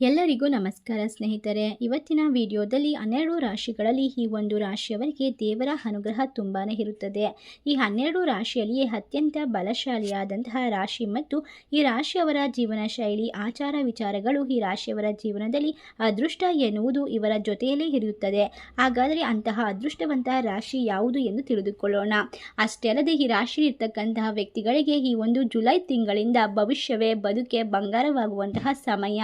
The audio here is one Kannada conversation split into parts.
ಎಲ್ಲರಿಗೂ ನಮಸ್ಕಾರ ಸ್ನೇಹಿತರೆ. ಇವತ್ತಿನ ವಿಡಿಯೋದಲ್ಲಿ ಹನ್ನೆರಡು ರಾಶಿಗಳಲ್ಲಿ ಈ ಒಂದು ರಾಶಿಯವರಿಗೆ ದೇವರ ಅನುಗ್ರಹ ತುಂಬಾ ಇರುತ್ತದೆ. ಈ ಹನ್ನೆರಡು ರಾಶಿಯಲ್ಲಿಯೇ ಅತ್ಯಂತ ಬಲಶಾಲಿಯಾದಂತಹ ರಾಶಿ ಮತ್ತು ಈ ರಾಶಿಯವರ ಜೀವನ ಶೈಲಿ, ಆಚಾರ ವಿಚಾರಗಳು ಈ ರಾಶಿಯವರ ಜೀವನದಲ್ಲಿ ಅದೃಷ್ಟ ಎನ್ನುವುದು ಇವರ ಜೊತೆಯಲ್ಲೇ ಇರುತ್ತದೆ. ಹಾಗಾದರೆ ಅಂತಹ ಅದೃಷ್ಟವಂತಹ ರಾಶಿ ಯಾವುದು ಎಂದು ತಿಳಿದುಕೊಳ್ಳೋಣ. ಅಷ್ಟೇ ಅಲ್ಲದೆ ಈ ರಾಶಿಯಲ್ಲಿರ್ತಕ್ಕಂತಹ ವ್ಯಕ್ತಿಗಳಿಗೆ ಈ ಒಂದು ಜುಲೈ ತಿಂಗಳಿಂದ ಭವಿಷ್ಯವೇ ಬದುಕೆ ಬಂಗಾರವಾಗುವಂತಹ ಸಮಯ.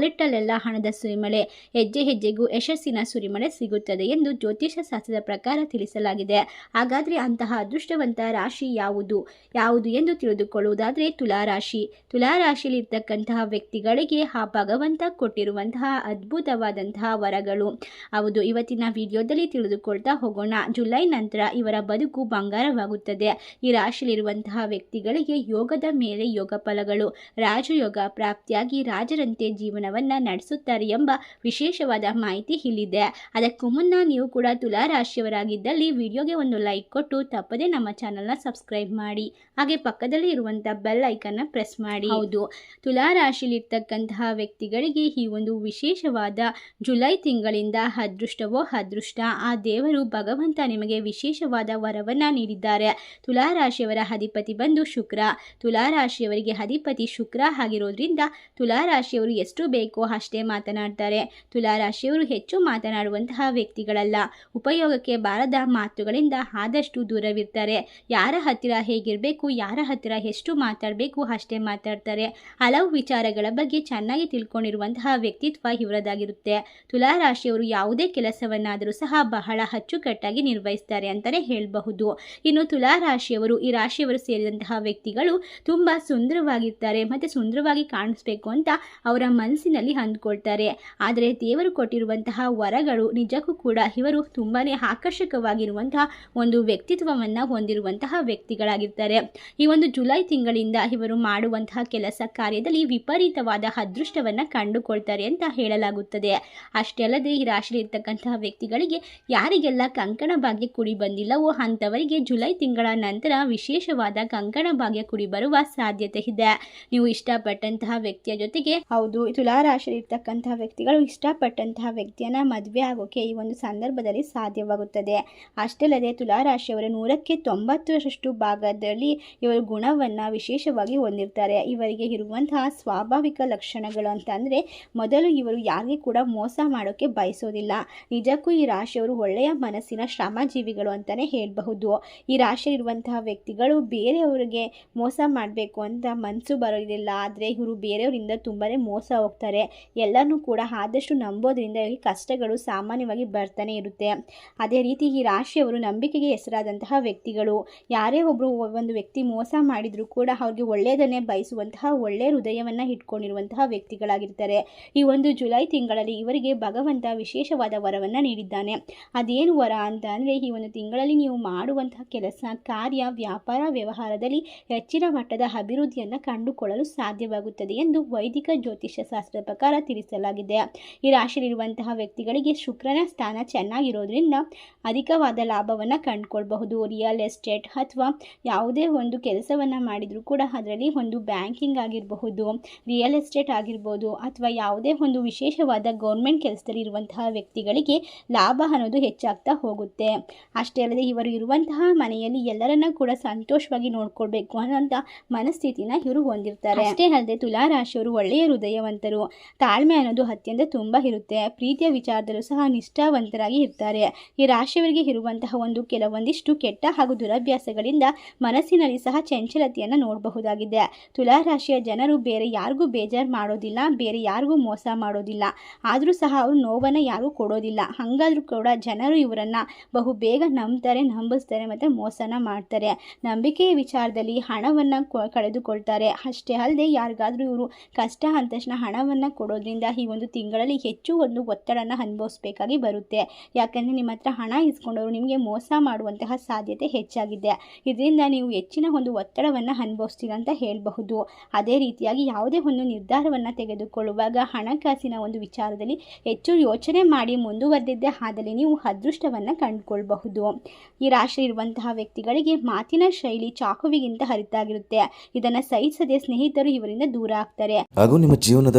ಕಾಲಿಟ್ಟಲ್ಲೆಲ್ಲ ಹಣದ ಸುರಿಮಳೆ, ಹೆಜ್ಜೆ ಹೆಜ್ಜೆಗೂ ಯಶಸ್ಸಿನ ಸುರಿಮಳೆ ಸಿಗುತ್ತದೆ ಎಂದು ಜ್ಯೋತಿಷ ಶಾಸ್ತ್ರದ ಪ್ರಕಾರ ತಿಳಿಸಲಾಗಿದೆ. ಹಾಗಾದ್ರೆ ಅಂತಹ ಅದೃಷ್ಟವಂತ ರಾಶಿ ಯಾವುದು? ಯಾವುದು ಎಂದು ತಿಳಿದುಕೊಳ್ಳುವುದಾದರೆ ತುಲಾರಾಶಿ. ತುಲಾರಾಶಿಯಲ್ಲಿ ಇರ್ತಕ್ಕಂತಹ ವ್ಯಕ್ತಿಗಳಿಗೆ ಆ ಭಗವಂತ ಕೊಟ್ಟಿರುವಂತಹ ಅದ್ಭುತವಾದಂತಹ ವರಗಳು. ಹೌದು, ಇವತ್ತಿನ ವಿಡಿಯೋದಲ್ಲಿ ತಿಳಿದುಕೊಳ್ತಾ ಹೋಗೋಣ. ಜುಲೈ ನಂತರ ಇವರ ಬದುಕು ಬಂಗಾರವಾಗುತ್ತದೆ. ಈ ರಾಶಿಯಲ್ಲಿರುವಂತಹ ವ್ಯಕ್ತಿಗಳಿಗೆ ಯೋಗದ ಮೇಲೆ ಯೋಗ ಫಲಗಳು ರಾಜಯೋಗ ಪ್ರಾಪ್ತಿಯಾಗಿ ರಾಜರಂತೆ ಜೀವನವನ್ನು ನಡೆಸುತ್ತಾರೆ ಎಂಬ ವಿಶೇಷವಾದ ಮಾಹಿತಿ ಇಲ್ಲಿದೆ. ಅದಕ್ಕೂ ಮುನ್ನ ನೀವು ಕೂಡ ತುಲಾ ರಾಶಿಯವರಾಗಿದ್ದಲ್ಲಿ ವಿಡಿಯೋಗೆ ಒಂದು ಲೈಕ್ ಕೊಟ್ಟು ತಪ್ಪದೇ ನಮ್ಮ ಚಾನಲ್ನ ಸಬ್ಸ್ಕ್ರೈಬ್ ಮಾಡಿ. ಹಾಗೆ ಪಕ್ಕದಲ್ಲಿ ಇರುವಂಥ ಬೆಲ್ ಐಕನ್ನ ಪ್ರೆಸ್ ಮಾಡಿ. ಹೌದು. ತುಲಾ ರಾಶಿಯಲ್ಲಿರ್ತಕ್ಕಂತಹ ವ್ಯಕ್ತಿಗಳಿಗೆ ಈ ಒಂದು ವಿಶೇಷವಾದ ಜುಲೈ ತಿಂಗಳಿಂದ ಅದೃಷ್ಟವೋ ಅದೃಷ್ಟ ಆ ದೇವರು ಭಗವಂತ ನಿಮಗೆ ವಿಶೇಷವಾದ ವರವನ್ನು ನೀಡಿದ್ದಾರೆ. ತುಲಾ ರಾಶಿಯವರ ಅಧಿಪತಿ ಬಂದು ಶುಕ್ರ. ತುಲಾ ರಾಶಿಯವರಿಗೆ ಅಧಿಪತಿ ಶುಕ್ರ ಆಗಿರೋದ್ರಿಂದ ತುಲಾ ರಾಶಿಯವರು ಎಷ್ಟು ಬೇಕೋ ಅಷ್ಟೇ ಮಾತನಾಡ್ತಾರೆ. ತುಲಾರಾಶಿಯವರು ಹೆಚ್ಚು ಮಾತನಾಡುವಂತಹ ವ್ಯಕ್ತಿಗಳಲ್ಲ. ಉಪಯೋಗಕ್ಕೆ ಬಾರದ ಮಾತುಗಳಿಂದ ಆದಷ್ಟು ದೂರವಿರ್ತಾರೆ. ಯಾರ ಹತ್ತಿರ ಹೇಗಿರಬೇಕು, ಯಾರ ಹತ್ತಿರ ಎಷ್ಟು ಮಾತಾಡಬೇಕು ಅಷ್ಟೇ ಮಾತಾಡ್ತಾರೆ. ಹಲವು ವಿಚಾರಗಳ ಬಗ್ಗೆ ಚೆನ್ನಾಗಿ ತಿಳ್ಕೊಂಡಿರುವಂತಹ ವ್ಯಕ್ತಿತ್ವ ಇವರದಾಗಿರುತ್ತೆ. ತುಲಾ ರಾಶಿಯವರು ಯಾವುದೇ ಕೆಲಸವನ್ನಾದರೂ ಸಹ ಬಹಳ ಅಚ್ಚುಕಟ್ಟಾಗಿ ನಿರ್ವಹಿಸ್ತಾರೆ ಅಂತಲೇ ಹೇಳಬಹುದು. ಇನ್ನು ತುಲಾ ರಾಶಿಯವರು ಈ ರಾಶಿಯವರು ಸೇರಿದಂತಹ ವ್ಯಕ್ತಿಗಳು ತುಂಬ ಸುಂದರವಾಗಿರ್ತಾರೆ. ಮತ್ತು ಸುಂದರವಾಗಿ ಕಾಣಿಸ್ಬೇಕು ಅಂತ ಅವರ ಮನಸ್ಸಿನಲ್ಲಿ ಅಂದ್ಕೊಳ್ತಾರೆ. ಆದರೆ ದೇವರು ಕೊಟ್ಟಿರುವಂತಹ ವರಗಳು ನಿಜಕ್ಕೂ ಕೂಡ ಇವರು ತುಂಬಾ ಆಕರ್ಷಕವಾಗಿರುವಂತಹ ಒಂದು ವ್ಯಕ್ತಿತ್ವವನ್ನು ಹೊಂದಿರುವಂತಹ ವ್ಯಕ್ತಿಗಳಾಗಿರ್ತಾರೆ. ಈ ಒಂದು ಜುಲೈ ತಿಂಗಳಿಂದ ಇವರು ಮಾಡುವಂತಹ ಕೆಲಸ ಕಾರ್ಯದಲ್ಲಿ ವಿಪರೀತವಾದ ಅದೃಷ್ಟವನ್ನು ಕಂಡುಕೊಳ್ತಾರೆ ಅಂತ ಹೇಳಲಾಗುತ್ತದೆ. ಅಷ್ಟೇ ಅಲ್ಲದೆ ಈ ರಾಶಿಯಲ್ಲಿ ಇರ್ತಕ್ಕಂತಹ ವ್ಯಕ್ತಿಗಳಿಗೆ ಯಾರಿಗೆಲ್ಲ ಕಂಕಣ ಭಾಗ್ಯ ಕುಡಿ ಬಂದಿಲ್ಲವೋ ಅಂಥವರಿಗೆ ಜುಲೈ ತಿಂಗಳ ನಂತರ ವಿಶೇಷವಾದ ಕಂಕಣ ಭಾಗ್ಯ ಕುಡಿ ಬರುವ ಸಾಧ್ಯತೆ ಇದೆ. ನೀವು ಇಷ್ಟಪಟ್ಟಂತಹ ವ್ಯಕ್ತಿಯ ಜೊತೆಗೆ ಹೌದು, ತುಲಾ ರಾಶಿಯಲ್ಲಿ ಇರ್ತಕ್ಕಂತಹ ವ್ಯಕ್ತಿಗಳು ಇಷ್ಟಪಟ್ಟಂತಹ ವ್ಯಕ್ತಿಯನ್ನ ಮದುವೆ ಆಗೋಕೆ ಈ ಒಂದು ಸಂದರ್ಭದಲ್ಲಿ ಸಾಧ್ಯವಾಗುತ್ತದೆ. ಅಷ್ಟೇ ಅಲ್ಲದೆ ತುಲಾ ರಾಶಿಯವರ ನೂರಕ್ಕೆ ತೊಂಬತ್ತರಷ್ಟು ಭಾಗದಲ್ಲಿ ಇವರು ಗುಣವನ್ನು ವಿಶೇಷವಾಗಿ ಹೊಂದಿರ್ತಾರೆ. ಇವರಿಗೆ ಇರುವಂತಹ ಸ್ವಾಭಾವಿಕ ಲಕ್ಷಣಗಳು ಅಂತಂದರೆ ಮೊದಲು ಇವರು ಯಾರಿಗೆ ಕೂಡ ಮೋಸ ಮಾಡೋಕ್ಕೆ ಬಯಸೋದಿಲ್ಲ. ನಿಜಕ್ಕೂ ಈ ರಾಶಿಯವರು ಒಳ್ಳೆಯ ಮನಸ್ಸಿನ ಶ್ರಮಜೀವಿಗಳು ಅಂತಾನೆ ಹೇಳಬಹುದು. ಈ ರಾಶಿಯಲ್ಲಿರುವಂತಹ ವ್ಯಕ್ತಿಗಳು ಬೇರೆಯವರಿಗೆ ಮೋಸ ಮಾಡಬೇಕು ಅಂತ ಮನಸ್ಸು ಬರೋದಿಲ್ಲ. ಆದರೆ ಇವರು ಬೇರೆಯವರಿಂದ ತುಂಬಾ ಮೋಸ ಹೋಗ್ತಾರೆ ಎಲ್ಲನೂ ಕೂಡ ಆದಷ್ಟು ನಂಬೋದ್ರಿಂದ ಇವರಿಗೆ ಕಷ್ಟಗಳು ಸಾಮಾನ್ಯವಾಗಿ ಬರ್ತಾನೆ ಇರುತ್ತೆ. ಅದೇ ರೀತಿ ಈ ರಾಶಿಯವರು ನಂಬಿಕೆಗೆ ಹೆಸರಾದಂತಹ ವ್ಯಕ್ತಿಗಳು. ಯಾರೇ ಒಬ್ಬರು ಒಂದು ವ್ಯಕ್ತಿ ಮೋಸ ಮಾಡಿದರೂ ಕೂಡ ಅವ್ರಿಗೆ ಒಳ್ಳೆಯದನ್ನೇ ಬಯಸುವಂತಹ ಒಳ್ಳೆಯ ಹೃದಯವನ್ನು ಇಟ್ಕೊಂಡಿರುವಂತಹ ವ್ಯಕ್ತಿಗಳಾಗಿರ್ತಾರೆ. ಈ ಒಂದು ಜುಲೈ ತಿಂಗಳಲ್ಲಿ ಇವರಿಗೆ ಭಗವಂತ ವಿಶೇಷವಾದ ವರವನ್ನು ನೀಡಿದ್ದಾನೆ. ಅದೇನು ವರ ಅಂತ ಅಂದರೆ ಈ ಒಂದು ತಿಂಗಳಲ್ಲಿ ನೀವು ಮಾಡುವಂತಹ ಕೆಲಸ, ಕಾರ್ಯ, ವ್ಯಾಪಾರ, ವ್ಯವಹಾರದಲ್ಲಿ ಹೆಚ್ಚಿನ ಮಟ್ಟದ ಅಭಿವೃದ್ಧಿಯನ್ನು ಕಂಡುಕೊಳ್ಳಲು ಸಾಧ್ಯವಾಗುತ್ತದೆ ಎಂದು ವೈದಿಕ ಜ್ಯೋತಿಷ್ಯ ಶಾಸ್ತ್ರದ ಪ್ರಕಾರ ತಿಳಿಸಲಾಗಿದೆ. ಈ ರಾಶಿಯಲ್ಲಿರುವಂತಹ ವ್ಯಕ್ತಿಗಳಿಗೆ ಶುಕ್ರನ ಸ್ಥಾನ ಚೆನ್ನಾಗಿರೋದ್ರಿಂದ ಅಧಿಕವಾದ ಲಾಭವನ್ನು ಕಂಡುಕೊಳ್ಬಹುದು. ರಿಯಲ್ ಎಸ್ಟೇಟ್ ಅಥವಾ ಯಾವುದೇ ಒಂದು ಕೆಲಸವನ್ನು ಮಾಡಿದರೂ ಕೂಡ ಅದರಲ್ಲಿ ಒಂದು ಬ್ಯಾಂಕಿಂಗ್ ಆಗಿರಬಹುದು ರಿಯಲ್ ಎಸ್ಟೇಟ್ ಆಗಿರ್ಬೋದು ಅಥವಾ ಯಾವುದೇ ಒಂದು ವಿಶೇಷವಾದ ಗೌರ್ಮೆಂಟ್ ಕೆಲಸದಲ್ಲಿ ಇರುವಂತಹ ವ್ಯಕ್ತಿಗಳಿಗೆ ಲಾಭ ಅನ್ನೋದು ಹೆಚ್ಚಾಗ್ತಾ ಹೋಗುತ್ತೆ. ಅಷ್ಟೇ ಅಲ್ಲದೆ ಇವರು ಇರುವಂತಹ ಮನೆಯಲ್ಲಿ ಎಲ್ಲರನ್ನ ಕೂಡ ಸಂತೋಷವಾಗಿ ನೋಡ್ಕೊಳ್ಬೇಕು ಅನ್ನೋಂಥ ಮನಸ್ಥಿತಿನ ಇವರು ಹೊಂದಿರ್ತಾರೆ. ಅಷ್ಟೇ ಅಲ್ಲದೆ ತುಲಾ ರಾಶಿಯವರು ಒಳ್ಳೆಯ ಹೃದಯವಂತರು ತಾಳ್ಮೆ ಅನ್ನೋದು ಅತ್ಯಂತ ತುಂಬ ಇರುತ್ತೆ. ಪ್ರೀತಿಯ ವಿಚಾರದಲ್ಲೂ ಸಹ ನಿಷ್ಠಾವಂತರಾಗಿ ಇರ್ತಾರೆ. ಈ ರಾಶಿಯವರಿಗೆ ಇರುವಂತಹ ಒಂದು ಕೆಲವೊಂದಿಷ್ಟು ಕೆಟ್ಟ ಹಾಗೂ ದುರಭ್ಯಾಸಗಳಿಂದ ಮನಸ್ಸಿನಲ್ಲಿ ಸಹ ಚಂಚಲತೆಯನ್ನು ನೋಡಬಹುದಾಗಿದೆ. ತುಲಾರಾಶಿಯ ಜನರು ಬೇರೆ ಯಾರಿಗೂ ಬೇಜಾರು ಮಾಡೋದಿಲ್ಲ, ಬೇರೆ ಯಾರಿಗೂ ಮೋಸ ಮಾಡೋದಿಲ್ಲ. ಆದರೂ ಸಹ ಅವರು ನೋವನ್ನು ಯಾರಿಗೂ ಕೊಡೋದಿಲ್ಲ. ಹಾಗಾದರೂ ಕೂಡ ಜನರು ಇವರನ್ನು ಬಹು ಬೇಗ ನಂಬ್ತಾರೆ, ನಂಬಿಸ್ತಾರೆ ಮತ್ತು ಮೋಸನ ಮಾಡ್ತಾರೆ. ನಂಬಿಕೆಯ ವಿಚಾರದಲ್ಲಿ ಹಣವನ್ನು ಕಳೆದುಕೊಳ್ತಾರೆ. ಅಷ್ಟೇ ಅಲ್ಲದೆ ಯಾರಿಗಾದರೂ ಇವರು ಕಷ್ಟ ಅಂದ ತಕ್ಷಣ ಹಣವನ್ನು ಕೊಡೋದ್ರಿಂದ ಈ ಒಂದು ತಿಂಗಳಲ್ಲಿ ಹೆಚ್ಚು ಒಂದು ಒತ್ತಡನ ಅನುಭವಿಸ್ಬೇಕಾಗಿ ಬರುತ್ತೆ. ಯಾಕಂದರೆ ನಿಮ್ಮ ಹತ್ರ ಹಣ ಇಸ್ಕೊಂಡವರು ನಿಮಗೆ ಮೋಸ ಮಾಡುವಂತಹ ಸಾಧ್ಯತೆ ಹೆಚ್ಚಾಗಿದೆ. ಇದರಿಂದ ನೀವು ಹೆಚ್ಚಿನ ಒಂದು ಒತ್ತಡವನ್ನು ಅನುಭವಿಸ್ತೀರ ಅಂತ ಹೇಳಬಹುದು. ಅದೇ ರೀತಿಯಾಗಿ ಯಾವುದೇ ಒಂದು ನಿರ್ಧಾರವನ್ನು ತೆಗೆದುಕೊಳ್ಳುವಾಗ ಹಣಕಾಸಿನ ಒಂದು ವಿಚಾರದಲ್ಲಿ ಹೆಚ್ಚು ಯೋಚನೆ ಮಾಡಿ ಮುಂದುವರೆದಿದ್ದೇ ಆದಲ್ಲಿ ನೀವು ಅದೃಷ್ಟವನ್ನು ಕಂಡುಕೊಳ್ಬಹುದು. ಈ ರಾಶಿ ಇರುವಂತಹ ವ್ಯಕ್ತಿಗಳಿಗೆ ಮಾತಿನ ಶೈಲಿ ಚಾಕುವಿಗಿಂತ ಹರಿತಾಗಿರುತ್ತೆ. ಇದನ್ನು ಸಹಿಸದೆ ಸ್ನೇಹಿತರು ಇವರಿಂದ ದೂರ ಆಗ್ತಾರೆ. ಹಾಗೂ ನಿಮ್ಮ ಜೀವನದ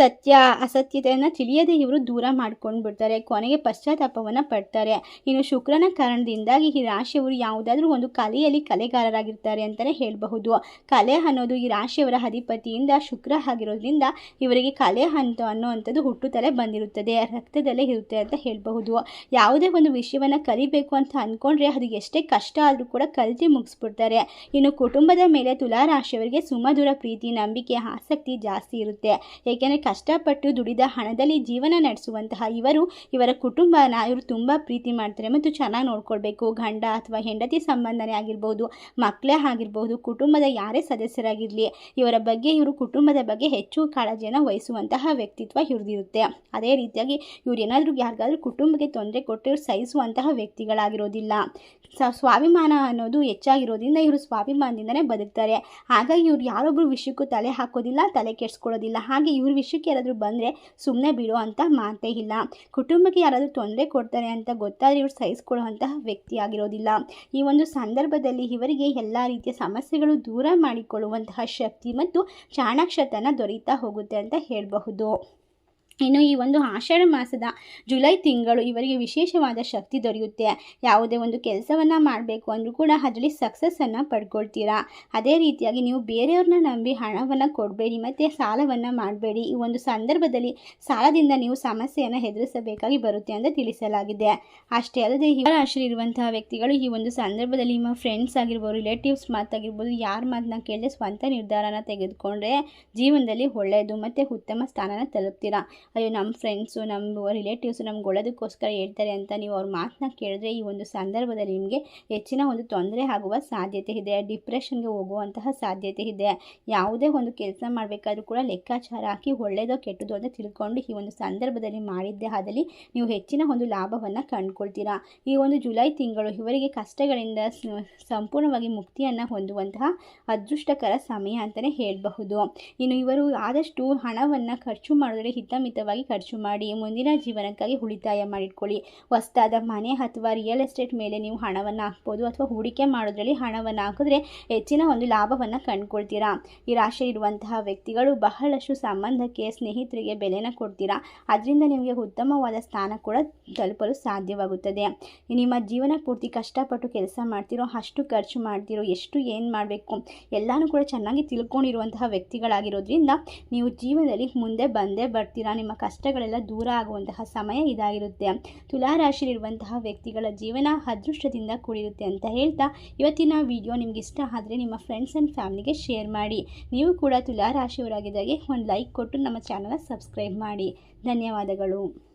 ಸತ್ಯ ಅಸತ್ಯತೆಯನ್ನು ತಿಳಿಯದೆ ಇವರು ದೂರ ಮಾಡ್ಕೊಂಡು ಬಿಡ್ತಾರೆ, ಕೊನೆಗೆ ಪಶ್ಚಾತ್ತಾಪವನ್ನು ಪಡ್ತಾರೆ. ಇನ್ನು ಶುಕ್ರನ ಕಾರಣದಿಂದಾಗಿ ಈ ರಾಶಿಯವರು ಯಾವುದಾದ್ರೂ ಒಂದು ಕಲೆಯಲ್ಲಿ ಕಲೆಗಾರರಾಗಿರ್ತಾರೆ ಅಂತಲೇ ಹೇಳಬಹುದು. ಕಲೆ ಅನ್ನೋದು ಈ ರಾಶಿಯವರ ಅಧಿಪತಿಯಿಂದ ಶುಕ್ರ ಆಗಿರೋದ್ರಿಂದ ಇವರಿಗೆ ಕಲೆ ಅಂತ ಅನ್ನೋವಂಥದ್ದು ಹುಟ್ಟುತ್ತಲೇ ಬಂದಿರುತ್ತದೆ, ರಕ್ತದಲ್ಲೇ ಇರುತ್ತೆ ಅಂತ ಹೇಳಬಹುದು. ಯಾವುದೇ ಒಂದು ವಿಷಯವನ್ನು ಕಲಿಬೇಕು ಅಂತ ಅಂದ್ಕೊಂಡ್ರೆ ಅದು ಎಷ್ಟೇ ಕಷ್ಟ ಆದರೂ ಕೂಡ ಕಲಿತು ಮುಗಿಸ್ಬಿಡ್ತಾರೆ. ಇನ್ನು ಕುಟುಂಬದ ಮೇಲೆ ತುಲಾ ರಾಶಿಯವರಿಗೆ ಸುಮಧುರ ಪ್ರೀತಿ, ನಂಬಿಕೆ, ಆಸಕ್ತಿ ಜಾಸ್ತಿ ಇರುತ್ತೆ. ಏಕೆಂದರೆ ಕಷ್ಟಪಟ್ಟು ದುಡಿದ ಹಣದಲ್ಲಿ ಜೀವನ ನಡೆಸುವಂತಹ ಇವರು, ಇವರ ಕುಟುಂಬನ ಇವರು ತುಂಬ ಪ್ರೀತಿ ಮಾಡ್ತಾರೆ ಮತ್ತು ಚೆನ್ನಾಗಿ ನೋಡ್ಕೊಳ್ಬೇಕು. ಗಂಡ ಅಥವಾ ಹೆಂಡತಿ ಸಂಬಂಧನೇ ಆಗಿರ್ಬೋದು ಮಕ್ಕಳೇ ಆಗಿರ್ಬೋದು, ಕುಟುಂಬದ ಯಾರೇ ಸದಸ್ಯರಾಗಿರಲಿ, ಇವರ ಬಗ್ಗೆ, ಇವರು ಕುಟುಂಬದ ಬಗ್ಗೆ ಹೆಚ್ಚು ಕಾಳಜಿಯನ್ನು ವಹಿಸುವಂತಹ ವ್ಯಕ್ತಿತ್ವ ಇವ್ರದಿರುತ್ತೆ ಅದೇ ರೀತಿಯಾಗಿ ಇವ್ರು ಏನಾದರೂ ಯಾರಿಗಾದರೂ ಕುಟುಂಬಕ್ಕೆ ತೊಂದರೆ ಕೊಟ್ಟು ಇವರು ಸಹಿಸುವಂತಹ ವ್ಯಕ್ತಿಗಳಾಗಿರೋದಿಲ್ಲ. ಸ್ವಾಭಿಮಾನ ಅನ್ನೋದು ಹೆಚ್ಚಾಗಿರೋದ್ರಿಂದ ಇವರು ಸ್ವಾಭಿಮಾನದಿಂದನೇ ಬದುಕ್ತಾರೆ. ಹಾಗಾಗಿ ಇವ್ರು ಯಾರೊಬ್ಬರು ವಿಷಯಕ್ಕೂ ತಲೆ ಹಾಕೋದಿಲ್ಲ, ತಲೆ ಕೆಡಿಸ್ಕೊಳ್ಳೋದಿಲ್ಲ. ಹಾಗೆ ಇವ್ರ ವಿಷಯಕ್ಕೆ ಯಾರಾದರೂ ಬಂದರೆ ಸುಮ್ಮನೆ ಬಿಡೋ ಅಂತ ಮಾತೇ ಇಲ್ಲ. ಕುಟುಂಬಕ್ಕೆ ಯಾರಾದರೂ ತೊಂದರೆ ಕೊಡ್ತಾರೆ ಅಂತ ಗೊತ್ತಾದರೆ ಇವರು ಸಹಿಸ್ಕೊಳ್ಳುವಂತಹ ವ್ಯಕ್ತಿ ಆಗಿರೋದಿಲ್ಲ. ಈ ಒಂದು ಸಂದರ್ಭದಲ್ಲಿ ಇವರಿಗೆ ಎಲ್ಲ ರೀತಿಯ ಸಮಸ್ಯೆಗಳು ದೂರ ಮಾಡಿಕೊಳ್ಳುವಂತಹ ಶಕ್ತಿ ಮತ್ತು ಚಾಣಾಕ್ಷತನ ದೊರೀತಾ ಹೋಗುತ್ತೆ ಅಂತ ಹೇಳಬಹುದು. ಇನ್ನು ಈ ಒಂದು ಆಷಾಢ ಮಾಸದ ಜುಲೈ ತಿಂಗಳು ಇವರಿಗೆ ವಿಶೇಷವಾದ ಶಕ್ತಿ ದೊರೆಯುತ್ತೆ. ಯಾವುದೇ ಒಂದು ಕೆಲಸವನ್ನು ಮಾಡಬೇಕು ಅಂದರೂ ಕೂಡ ಅದರಲ್ಲಿ ಸಕ್ಸಸ್ಸನ್ನು ಪಡ್ಕೊಳ್ತೀರಾ? ಅದೇ ರೀತಿಯಾಗಿ ನೀವು ಬೇರೆಯವ್ರನ್ನ ನಂಬಿ ಹಣವನ್ನು ಕೊಡಬೇಡಿ, ಮತ್ತು ಸಾಲವನ್ನು ಮಾಡಬೇಡಿ. ಈ ಒಂದು ಸಂದರ್ಭದಲ್ಲಿ ಸಾಲದಿಂದ ನೀವು ಸಮಸ್ಯೆಯನ್ನು ಎದುರಿಸಬೇಕಾಗಿ ಬರುತ್ತೆ ಅಂತ ತಿಳಿಸಲಾಗಿದೆ. ಅಷ್ಟೇ ಅಲ್ಲದೆ ಇವರ ಇರುವಂತಹ ವ್ಯಕ್ತಿಗಳು ಈ ಒಂದು ಸಂದರ್ಭದಲ್ಲಿ ನಿಮ್ಮ ಫ್ರೆಂಡ್ಸ್ ಆಗಿರ್ಬೋದು ರಿಲೇಟಿವ್ಸ್ ಮಾತಾಗಿರ್ಬೋದು ಯಾರ ಮಾತನ್ನ ಕೇಳದೆ ಸ್ವಂತ ನಿರ್ಧಾರನ ತೆಗೆದುಕೊಂಡ್ರೆ ಜೀವನದಲ್ಲಿ ಒಳ್ಳೆಯದು ಮತ್ತು ಉತ್ತಮ ಸ್ಥಾನನ ತಲುಪ್ತೀರಾ? ಅಯ್ಯೋ ನಮ್ಮ ಫ್ರೆಂಡ್ಸು ನಮ್ಮ ರಿಲೇಟಿವ್ಸು ನಮ್ಗೆ ಒಳ್ಳೇದಕ್ಕೋಸ್ಕರ ಹೇಳ್ತಾರೆ ಅಂತ ನೀವು ಅವ್ರ ಮಾತನ್ನ ಕೇಳಿದ್ರೆ ಈ ಒಂದು ಸಂದರ್ಭದಲ್ಲಿ ನಿಮಗೆ ಹೆಚ್ಚಿನ ಒಂದು ತೊಂದರೆ ಆಗುವ ಸಾಧ್ಯತೆ ಇದೆ ಡಿಪ್ರೆಷನ್ಗೆ ಹೋಗುವಂತಹ ಸಾಧ್ಯತೆ ಇದೆ. ಯಾವುದೇ ಒಂದು ಕೆಲಸ ಮಾಡಬೇಕಾದ್ರೂ ಕೂಡ ಲೆಕ್ಕಾಚಾರ ಹಾಕಿ ಒಳ್ಳೆಯದೋ ಕೆಟ್ಟದೋ ಅಂತ ತಿಳ್ಕೊಂಡು ಈ ಒಂದು ಸಂದರ್ಭದಲ್ಲಿ ಮಾಡಿದ್ದೆ ಆದಲ್ಲಿ ನೀವು ಹೆಚ್ಚಿನ ಒಂದು ಲಾಭವನ್ನು ಕಂಡುಕೊಳ್ತೀರಾ. ಈ ಒಂದು ಜುಲೈ ತಿಂಗಳು ಇವರಿಗೆ ಕಷ್ಟಗಳಿಂದ ಸಂಪೂರ್ಣವಾಗಿ ಮುಕ್ತಿಯನ್ನು ಹೊಂದುವಂತಹ ಅದೃಷ್ಟಕರ ಸಮಯ ಅಂತಲೇ ಹೇಳಬಹುದು. ಇನ್ನು ಇವರು ಆದಷ್ಟು ಹಣವನ್ನು ಖರ್ಚು ಮಾಡಿದ್ರೆ ಹಿತಮಿತವಾಗಿ ಖರ್ಚು ಮಾಡಿ ಮುಂದಿನ ಜೀವನಕ್ಕಾಗಿ ಉಳಿತಾಯ ಮಾಡಿಟ್ಕೊಳ್ಳಿ. ಹೊಸ್ತಾದ ಮನೆ ಅಥವಾ ರಿಯಲ್ ಎಸ್ಟೇಟ್ ಮೇಲೆ ನೀವು ಹಣವನ್ನು ಹಾಕ್ಬೋದು ಅಥವಾ ಹೂಡಿಕೆ ಮಾಡೋದ್ರಲ್ಲಿ ಹಣವನ್ನು ಹಾಕಿದ್ರೆ ಹೆಚ್ಚಿನ ಒಂದು ಲಾಭವನ್ನು ಕಂಡುಕೊಳ್ತೀರಾ? ಈ ರಾಶಿ ಇರುವಂತಹ ವ್ಯಕ್ತಿಗಳು ಬಹಳಷ್ಟು ಸಂಬಂಧಕ್ಕೆ ಸ್ನೇಹಿತರಿಗೆ ಬೆಲೆನ ಕೊಡ್ತೀರಾ? ಅದರಿಂದ ನಿಮಗೆ ಉತ್ತಮವಾದ ಸ್ಥಾನ ಕೂಡ ತಲುಪಲು ಸಾಧ್ಯವಾಗುತ್ತದೆ. ನಿಮ್ಮ ಜೀವನ ಪೂರ್ತಿ ಕಷ್ಟಪಟ್ಟು ಕೆಲಸ ಮಾಡ್ತಿರೋ, ಅಷ್ಟು ಖರ್ಚು ಮಾಡ್ತಿರೋ, ಎಷ್ಟು ಏನು ಮಾಡಬೇಕು, ಎಲ್ಲಾನು ಕೂಡ ಚೆನ್ನಾಗಿ ತಿಳ್ಕೊಂಡಿರುವಂತಹ ವ್ಯಕ್ತಿಗಳಾಗಿರೋದ್ರಿಂದ ನೀವು ಜೀವನದಲ್ಲಿ ಮುಂದೆ ಬಂದೇ ಬರ್ತೀರಾ? ಕಷ್ಟಗಳೆಲ್ಲ ದೂರ ಆಗುವಂತಹ ಸಮಯ ಇದಾಗಿರುತ್ತೆ. ತುಲಾ ರಾಶಿಯಲ್ಲಿರುವಂತಹ ವ್ಯಕ್ತಿಗಳ ಜೀವನ ಅದೃಷ್ಟದಿಂದ ಕೂಡಿರುತ್ತೆ ಅಂತ ಹೇಳ್ತಾ ಇವತ್ತಿನ ವಿಡಿಯೋ ನಿಮ್ಗೆ ಇಷ್ಟ ಆದರೆ ನಿಮ್ಮ ಫ್ರೆಂಡ್ಸ್ ಆ್ಯಂಡ್ ಫ್ಯಾಮಿಲಿಗೆ ಶೇರ್ ಮಾಡಿ. ನೀವು ಕೂಡ ತುಲಾ ರಾಶಿಯವರಾಗಿದ್ದಾಗೆ ಒಂದು ಲೈಕ್ ಕೊಟ್ಟು ನಮ್ಮ ಚಾನಲ್ನ ಸಬ್ಸ್ಕ್ರೈಬ್ ಮಾಡಿ. ಧನ್ಯವಾದಗಳು.